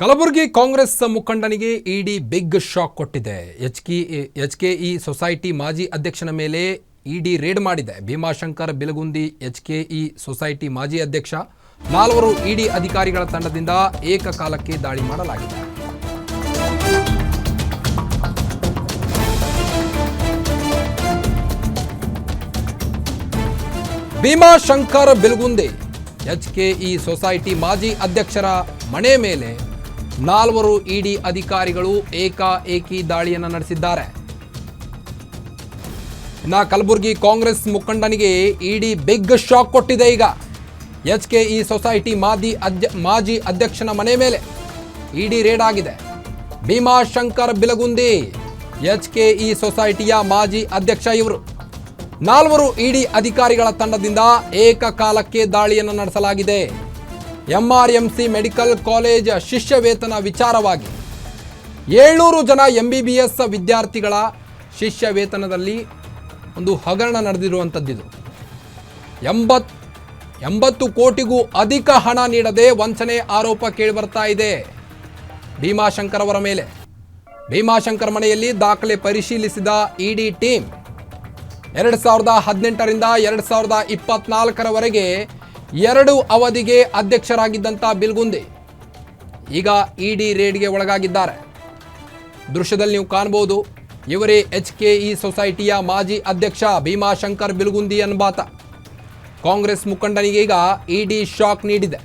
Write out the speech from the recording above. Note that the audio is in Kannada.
ಕಲಬುರಗಿ ಕಾಂಗ್ರೆಸ್ ಮುಖಂಡನಿಗೆ ಇಡಿ ಬಿಗ್ ಶಾಕ್ ಕೊಟ್ಟಿದೆ. H K H K E society ಮಾಜಿ ಅಧ್ಯಕ್ಷನ ಮೇಲೆ ಇಡಿ ರೇಡ್ ಮಾಡಿದೆ. Bhimashankar Bilagundi H K E society ಮಾಜಿ ಅಧ್ಯಕ್ಷ. ನಾಲ್ವರು ಇಡಿ ಅಧಿಕಾರಿಗಳ ತಂಡದಿಂದ ಏಕಕಾಲಕ್ಕೆ ದಾಳಿ ಮಾಡಲಾಗಿದೆ. Bhimashankar Bilagundi H K E society ಮಾಜಿ ಅಧ್ಯಕ್ಷರ ಮನೆ ಮೇಲೆ ನಾಲ್ವರು ಇಡಿ ಅಧಿಕಾರಿಗಳು ಏಕಾಏಕಿ ದಾಳಿಯನ್ನು ನಡೆಸಿದ್ದಾರೆ. ಇನ್ನ ಕಲಬುರಗಿ ಕಾಂಗ್ರೆಸ್ ಮುಖಂಡನಿಗೆ ಇಡಿ ಬಿಗ್ ಶಾಕ್ ಕೊಟ್ಟಿದೆ ಈಗ. ಎಚ್ ಕೆ ಇ ಸೊಸೈಟಿ ಮಾಜಿ ಅಧ್ಯ ಮಾಜಿ ಅಧ್ಯಕ್ಷನ ಮನೆ ಮೇಲೆ ಇಡಿ ರೇಡ್ ಆಗಿದೆ. Bhimashankar Bilagundi H K E ಸೊಸೈಟಿಯ ಮಾಜಿ ಅಧ್ಯಕ್ಷ ಇವರು. ನಾಲ್ವರು ಇಡಿ ಅಧಿಕಾರಿಗಳ ತಂಡದಿಂದ ಏಕಕಾಲಕ್ಕೆ ದಾಳಿಯನ್ನು ನಡೆಸಲಾಗಿದೆ. ಎಂಆರ್ಎಂಸಿ ಮೆಡಿಕಲ್ ಕಾಲೇಜ್ ಶಿಷ್ಯ ವೇತನ ವಿಚಾರವಾಗಿ ಏಳ್ನೂರು ಜನ ಎಂಬಿಬಿಎಸ್ ವಿದ್ಯಾರ್ಥಿಗಳ ಶಿಷ್ಯ ವೇತನದಲ್ಲಿ ಒಂದು ಹಗರಣ ನಡೆದಿರುವಂಥದ್ದಿದು. ಎಂಬತ್, ಎಂಬತ್ತು ಕೋಟಿಗೂ ಅಧಿಕ ಹಣ ನೀಡದೆ ವಂಚನೆ ಆರೋಪ ಕೇಳಿಬರ್ತಾ ಇದೆ ಭೀಮಾಶಂಕರ್ ಅವರ ಮೇಲೆ. ಭೀಮಾಶಂಕರ್ ಮನೆಯಲ್ಲಿ ದಾಖಲೆ ಪರಿಶೀಲಿಸಿದ ಇಡಿ ಟೀಮ್. ಎರಡು ಸಾವಿರದ ಹದಿನೆಂಟರಿಂದ ಎರಡು ಸಾವಿರದ ಇಪ್ಪತ್ನಾಲ್ಕರವರೆಗೆ ಎರಡು ಅವಧಿಗೆ ಅಧ್ಯಕ್ಷರಾಗಿದ್ದಂಥ ಬಿಲ್ಗುಂದಿ ಈಗ ಇಡಿ ರೇಡ್ಗೆ ಒಳಗಾಗಿದ್ದಾರೆ. ದೃಶ್ಯದಲ್ಲಿ ನೀವು ಕಾಣಬಹುದು, ಇವರೇ ಎಚ್ ಕೆ ಇ ಸೊಸೈಟಿಯ ಮಾಜಿ ಅಧ್ಯಕ್ಷ ಭೀಮಾಶಂಕರ್ ಬಿಲ್ಗುಂದಿ ಎಂಬಾತ ಕಾಂಗ್ರೆಸ್ ಮುಖಂಡನಿಗೀಗ ಇಡಿ ಶಾಕ್ ನೀಡಿದೆ.